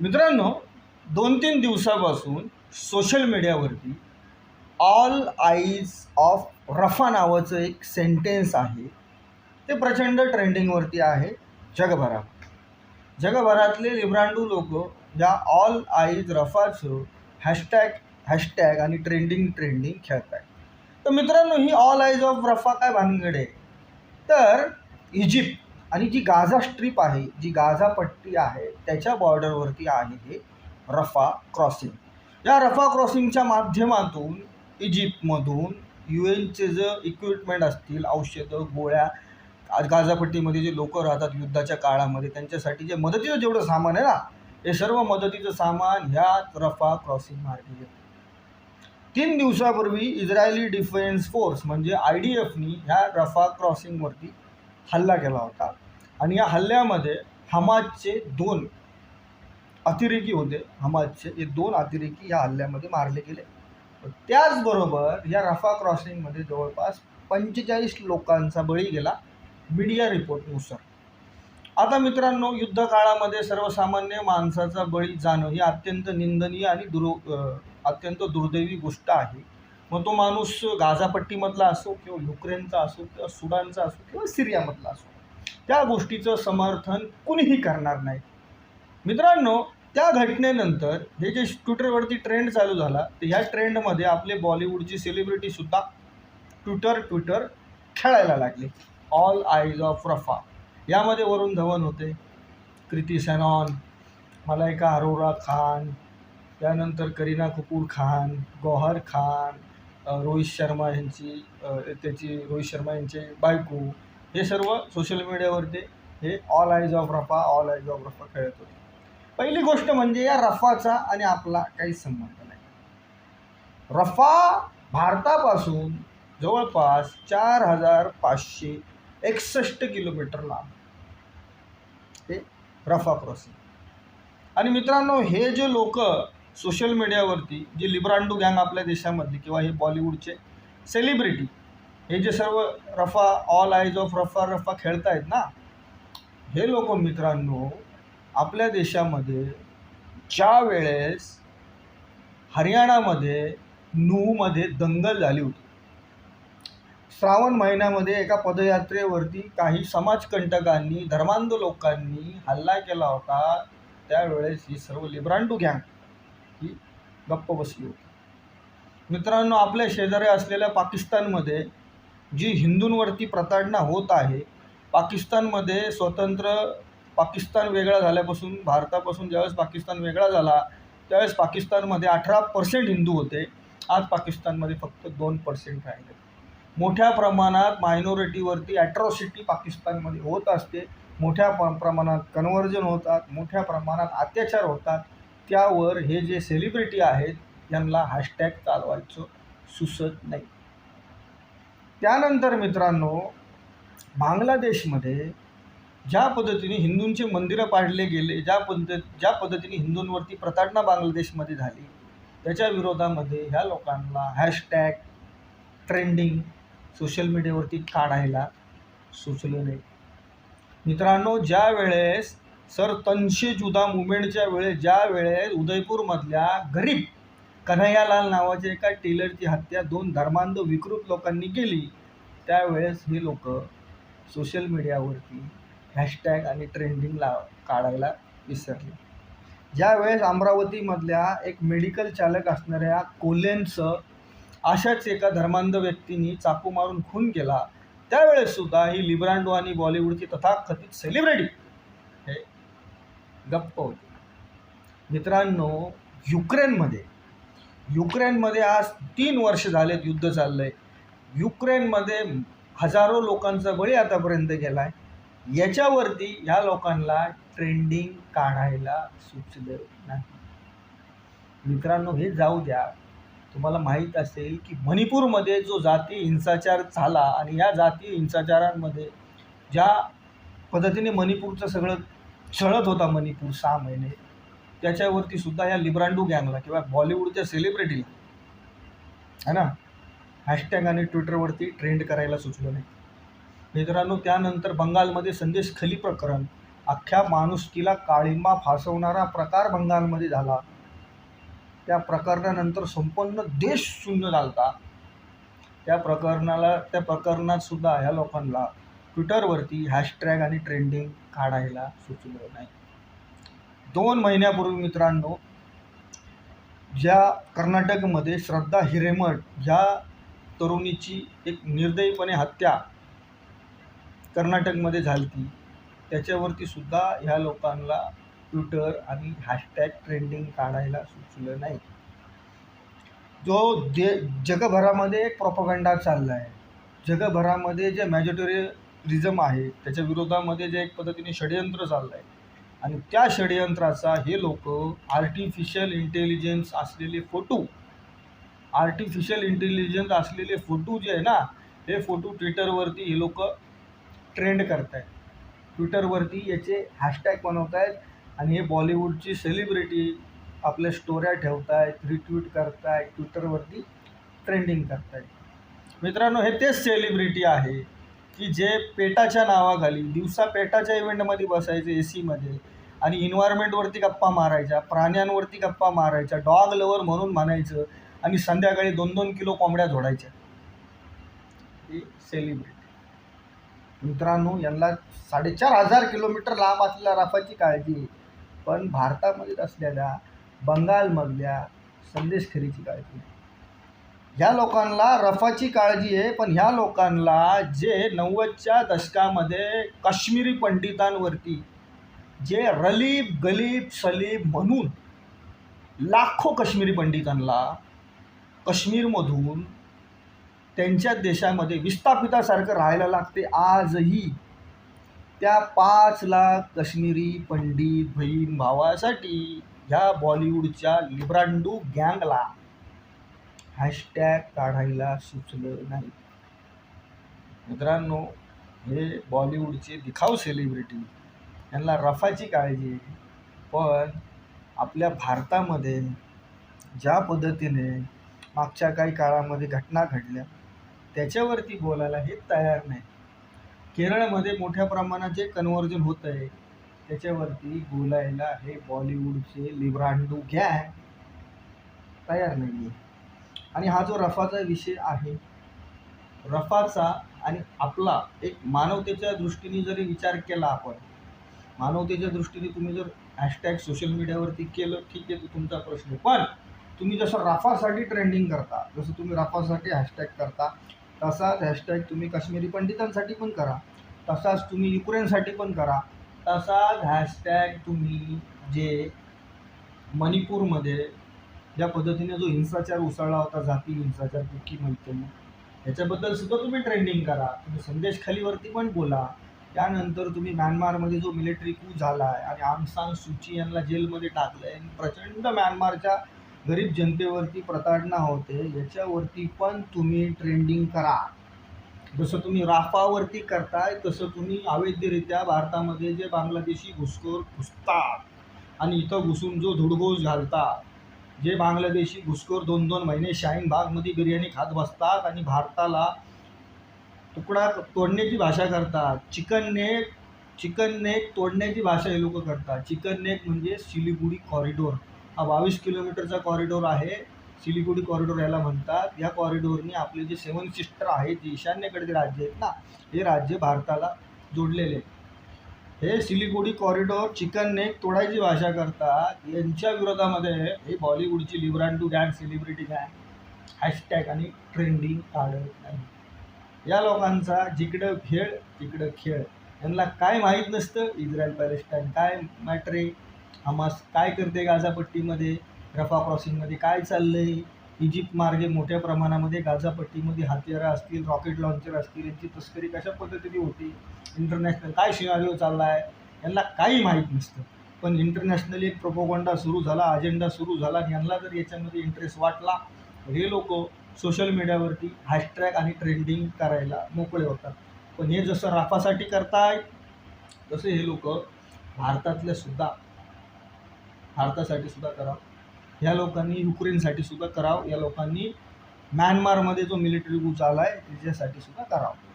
मित्रांनो दोन तीन दिवसापासून सोशल मीडियावरती ऑल आईज ऑफ रफा नावाचं एक सेंटेन्स आहे. ते प्रचंड ट्रेंडिंगवरती आहे जगभरात. जगभरातले लिब्रांडू लोक या ऑल आईज रफाचं हॅशटॅग हॅशटॅग आणि ट्रेंडिंग ट्रेंडिंग खेळत आहेत तर मित्रांनो ही ऑल आईज ऑफ रफा काय भानगड आहे? तर इजिप्त आणि जी गाझा स्ट्रीप आहे जी गाझा पट्टी आहे त्याच्या बॉर्डरवरती आहे हे रफा क्रॉसिंग. या रफा क्रॉसिंगच्या माध्यमातून इजिप्तमधून यू एनचे जे इक्विपमेंट असतील औषधं गोळ्या आज गाझापट्टीमध्ये जे लोक राहतात युद्धाच्या काळामध्ये त्यांच्यासाठी जे मदतीचं जेवढं सामान आहे ना हे सर्व मदतीचं सामान ह्या रफा क्रॉसिंग मार्गे येतं. तीन दिवसापूर्वी इस्रायली डिफेन्स फोर्स म्हणजे आय डी एफनी ह्या रफा क्रॉसिंगवरती हल्ला केला होता. आणि या हल्ल्यामध्ये हमाजचे दोन अतिरेकी होते. हमाजचे हे दोन अतिरेकी या हल्ल्यामध्ये मारले गेले. त्याचबरोबर या रफा क्रॉसिंगमध्ये जवळपास पंचेचाळीस लोकांचा बळी गेला मीडिया रिपोर्टनुसार. आता मित्रांनो युद्ध काळामध्ये सर्वसामान्य माणसाचा बळी जाणं ही अत्यंत निंदनीय आणि दुरु अत्यंत दुर्दैवी गोष्ट आहे. मग तो माणूस गाझापट्टीमधला असो किंवा युक्रेनचा असो किंवा सुडानचा असो किंवा सिरियामधला असो त्या गोष्टीचं समर्थन कुणीही करणार नाही. मित्रांनो त्या घटनेनंतर हे जे ट्विटरवरती ट्रेंड चालू झाला तर ह्या ट्रेंडमध्ये आपले बॉलिवूडची सेलिब्रिटीसुद्धा ट्विटर ट्विटर खेळायला लागले. ऑल आईज ऑफ रफा यामध्ये वरुण धवन होते कृती सॅनॉन मलायका अरोरा खान त्यानंतर करीना कपूर खान गौहर खान रोहित शर्मा यांची त्याची रोहित शर्मा यांचे बायको हे सर्व सोशल मीडियावरती हे all eyes of Rafah all eyes of Rafah खेळत होते. पहिली गोष्ट म्हणजे या रफाचा आणि आपला काही संबंध नाही. रफा भारतापासून जवळपास चार हजार पाचशे एकसष्ट किलोमीटर लांब हे रफा क्रॉसिंग. आणि मित्रांनो हे जे लोक सोशल मीडियावरती जे लिब्रांडू गँग आपल्या देशामधली किंवा हे बॉलिवूडचे सेलिब्रिटी हे जे सर्व Rafah all eyes of Rafah Rafah खेळतायत ना हे लोक मित्रांनो आपल्या देशामध्ये ज्या वेळेस हरियाणामध्ये नूमध्ये दंगल झाली होती. श्रावण महिन्यामध्ये एका पदयात्रेवरती काही समाजकंटकांनी धर्मांध लोकांनी हल्ला केला होता त्यावेळेस ही सर्व लिब्रांडू गँग ही गप्प बसली होती. मित्रांनो आपल्या शेजारी असलेल्या पाकिस्तानमध्ये जी हिंदूंवरती प्रताडणा होत आहे पाकिस्तानमध्ये स्वतंत्र पाकिस्तान वेगळा झाल्यापासून भारतापासून ज्यावेळेस पाकिस्तान वेगळा झाला त्यावेळेस पाकिस्तानमध्ये अठरा पर्सेंट हिंदू होते. आज पाकिस्तानमध्ये फक्त दोन पर्सेंट राहिले. मोठ्या प्रमाणात मायनॉरिटीवरती ॲट्रॉसिटी पाकिस्तानमध्ये होत असते. मोठ्या प्रमाणात कन्व्हर्जन होतात. मोठ्या प्रमाणात अत्याचार होतात. त्यावर हे जे सेलिब्रिटी आहेत यांना हॅशटॅग चालवायचं सुचत नाही. त्यानंतर मित्रांनो बांगलादेशमध्ये ज्या पद्धतीने हिंदूंचे मंदिरं पाडले गेले ज्या पद्धत ज्या पद्धतीने हिंदूंवरती प्रताडणा बांगलादेशमध्ये झाली त्याच्या विरोधामध्ये ह्या लोकांना हॅशटॅग ट्रेंडिंग सोशल मीडियावरती काढायला सुचलं नाही. मित्रांनो ज्या वेळेस सर तनशी जुदा मुवमेंटच्या वेळे ज्या वेळेस उदयपूरमधल्या गरीब कन्हैयालाल नावाच्या एका टेलरची हत्या दोन धर्मांध विकृत लोकांनी केली त्यावेळेस हे लोक सोशल मीडियावरती हॅशटॅग आणि ट्रेंडिंग लाव काढायला विसरले. ज्यावेळेस अमरावतीमधल्या एक मेडिकल चालक असणाऱ्या कोलेनचं अशाच एका धर्मांध व्यक्तीने चाकू मारून खून केला त्यावेळेस सुद्धा ही लिब्रांडो आणि बॉलिवूडची तथाकथित सेलिब्रिटी गप्प होते. मित्रांनो युक्रेनमध्ये युक्रेनमध्ये आज तीन वर्ष झालेत युद्ध चाललं आहे युक्रेनमध्ये हजारो लोकांचा बळी आतापर्यंत गेला आहे याच्यावरती ह्या लोकांना ट्रेंडिंग काढायला सुचलं नाही. मित्रांनो हे जाऊ द्या. तुम्हाला माहीत असेल की मणिपूरमध्ये जो जाती हिंसाचार झाला आणि या जाती हिंसाचारांमध्ये ज्या पद्धतीने मणिपूरचं सगळं छळत होता मणिपूर सहा महिने. त्याच्यावरती सुद्धा या लिब्रांडू गँगला किंवा बॉलिवूडच्या सेलिब्रिटीला है ना हॅशटॅग आणि ट्विटरवरती ट्रेंड करायला सुचलं नाही. मित्रांनो त्यानंतर बंगालमध्ये संदेश खली प्रकरण. अख्ख्या माणुसकीला काळिंबा फासवणारा प्रकार बंगालमध्ये झाला. त्या प्रकरणानंतर संपूर्ण देश शून्य झाला त्या प्रकरणाला त्या प्रकरणात सुद्धा ह्या लोकांना ट्विटरवरती हॅशटॅग आणि ट्रेंडिंग काढायला सुचलं नाही. दोन महिन्यापूर्वी मित्रांनो ज्या कर्नाटकमध्ये श्रद्धा हिरेमठ ह्या तरुणीची एक निर्दयीपणे हत्या कर्नाटकमध्ये झाली त्याच्यावरती सुद्धा ह्या लोकांना ट्विटर आणि हॅशटॅग ट्रेंडिंग काढायला सुचलं नाही. जो दे जगभरामध्ये एक प्रोपगंडा चालला आहे जगभरामध्ये जे रिझम आहे त्याच्या विरोधामध्ये जे एक पद्धतीने षडयंत्र चाललं आहे आणि त्या षडयंत्राचा हे लोक आर्टिफिशियल इंटेलिजन्स असलेले फोटो आर्टिफिशियल इंटेलिजन्स असलेले फोटो जे आहे ना हे फोटो ट्विटरवरती हे लोक ट्रेंड करत आहेत ट्विटरवरती याचे हॅशटॅग बनवत आहेत आणि हे बॉलिवूडची सेलिब्रिटी आपल्या स्टोऱ्या ठेवत आहेत रिट्वीट आहेत ट्विटरवरती ट्रेंडिंग करत आहेत मित्रांनो हे तेच सेलिब्रिटी आहे. की जे पेटाच्या नावाखाली दिवसा पेटाच्या इव्हेंटमध्ये बसायचे ए सीमध्ये आणि इन्व्हायरमेंटवरती गप्पा मारायच्या प्राण्यांवरती गप्पा मारायच्या डॉग लवर म्हणून म्हणायचं आणि संध्याकाळी दोन दोन किलो कोंबड्या जोडायच्या. ही सेलिब्रिटी मित्रांनो यांना साडेचार हजार किलोमीटर लांब असलेल्या रफाची काळजी पण भारतामध्ये असलेल्या बंगालमधल्या संदेश खरीची काळजी ह्या लोकांना रफाची काळजी आहे पण ह्या लोकांना जे नव्वदच्या दशकामध्ये काश्मीरी पंडितांवरती जे रलीब गलीब सलीब म्हणून लाखो काश्मीरी पंडितांना काश्मीरमधून त्यांच्या देशामध्ये विस्थापितासारखं राहायला लागते. आजही त्या पाच लाख काश्मीरी पंडित बहीण भावासाठी ह्या बॉलिवूडच्या लिब्रांडू गँगला हॅशटॅग काढायला सुचलं नाही. मित्रांनो हे बॉलिवूडचे दिखाव सेलिब्रिटी यांना रफाची काळजी आहे. पण आपल्या भारतामध्ये ज्या पद्धतीने मागच्या काही काळामध्ये घटना घडल्या त्याच्यावरती बोलायला हे तयार नाही. केरळमध्ये मोठ्या प्रमाणात जे कन्व्हर्जन होतं आहे त्याच्यावरती बोलायला हे बॉलिवूडचे लिब्रांडू गँग तयार नाही आहे आणि हा जो रफाचा विषय आहे रफाचा आणि आपला एक मानवतेच्या दृष्टीने जरी विचार केला आपण मानवतेच्या दृष्टीने तुम्ही जर हॅशटॅग सोशल मीडियावरती केलं ठीक आहे तो तुमचा प्रश्न पण तुम्ही जसं रफासाठी ट्रेंडिंग करता जसं तुम्ही रफासाठी हॅशटॅग करता तसाच हॅशटॅग तुम्ही काश्मीरी पंडितांसाठी पण करा तसाच तुम्ही युक्रेनसाठी पण करा तसाच हॅशटॅग तुम्ही जे मणिपूरमध्ये ज्या पद्धतीने जो हिंसाचार उसळला होता जाती हिंसाचार कुकी मैत्री याच्याबद्दल सुद्धा तुम्ही ट्रेंडिंग करा. तुम्ही संदेश खालीवरती पण बोला. त्यानंतर तुम्ही म्यानमारमध्ये जो मिलिटरी कू झाला आहे आणि आमसान सूची सुची यांना जेलमध्ये टाकलं आहे आणि प्रचंड म्यानमारच्या गरीब जनतेवरती प्रताडणा होते याच्यावरती पण तुम्ही ट्रेंडिंग करा. जसं तुम्ही राफावरती करताय तसं तुम्ही अवैधरित्या भारतामध्ये जे बांगलादेशी घुसखोर घुसतात आणि इथं घुसून जो धुडगोस घालतात जे बांगलादेशी घुसखोर दोन दोन महिने शाहीन बागमध्ये बिर्याणी खात बसतात आणि भारताला तुकडा तोडण्याची भाषा करतात. चिकन नेक चिकन नेक तोडण्याची भाषा हे लोक करतात. चिकन नेक म्हणजे सिलिगुडी कॉरिडोर. हा बावीस किलोमीटरचा कॉरिडोर आहे. सिलिगुडी कॉरिडोर याला म्हणतात. या कॉरिडोरने आपले जे सेवन सिस्टर आहेत जे ईशान्येकडे राज्य आहेत ना हे राज्य भारताला जोडलेले आहेत. हे सिलिगुडी कॉरिडोर चिकन नेक तोडायची भाषा करतात. यांच्या विरोधामध्ये हे बॉलिवूडची लिब्रांडू गँग सेलिब्रिटी गँग. हॅशटॅग आणि ट्रेंडिंग काढत नाही. या लोकांचा जिकडं खेळ तिकडं खेळ. यांना काय माहीत नसतं? इस्रायल पॅलेस्टाईन काय मॅटर आहे? हमास काय करते गाझापट्टीमध्ये? रफा क्रॉसिंगमध्ये काय चाललं आहे इजिप्त मार्गे मोठ्या प्रमाणामध्ये गाझापट्टीमध्ये हत्यारं असतील रॉकेट लॉन्चर असतील यांची तस्करी कशा पद्धतीने होती इंटरनॅशनल काय सिनारिओ चालला आहे यांना काही माहीत नसतं. पण इंटरनॅशनली एक प्रोपोगंडा सुरू झाला अजेंडा सुरू झाला आणि यांना जर याच्यामध्ये इंटरेस्ट वाटला हे लोक सोशल मीडियावरती हॅशटॅग आणि ट्रेंडिंग करायला मोकळे होतात. पण हे जसं राफासाठी करताय तसे हे लोक भारतातल्या सुद्धा भारतासाठी सुद्धा करावं. ह्या लोकांनी युक्रेनसाठी सुद्धा करावं या लोकांनी म्यानमारमध्ये जो मिलिटरी कूच आला आहे त्याच्यासाठी सुद्धा करावं.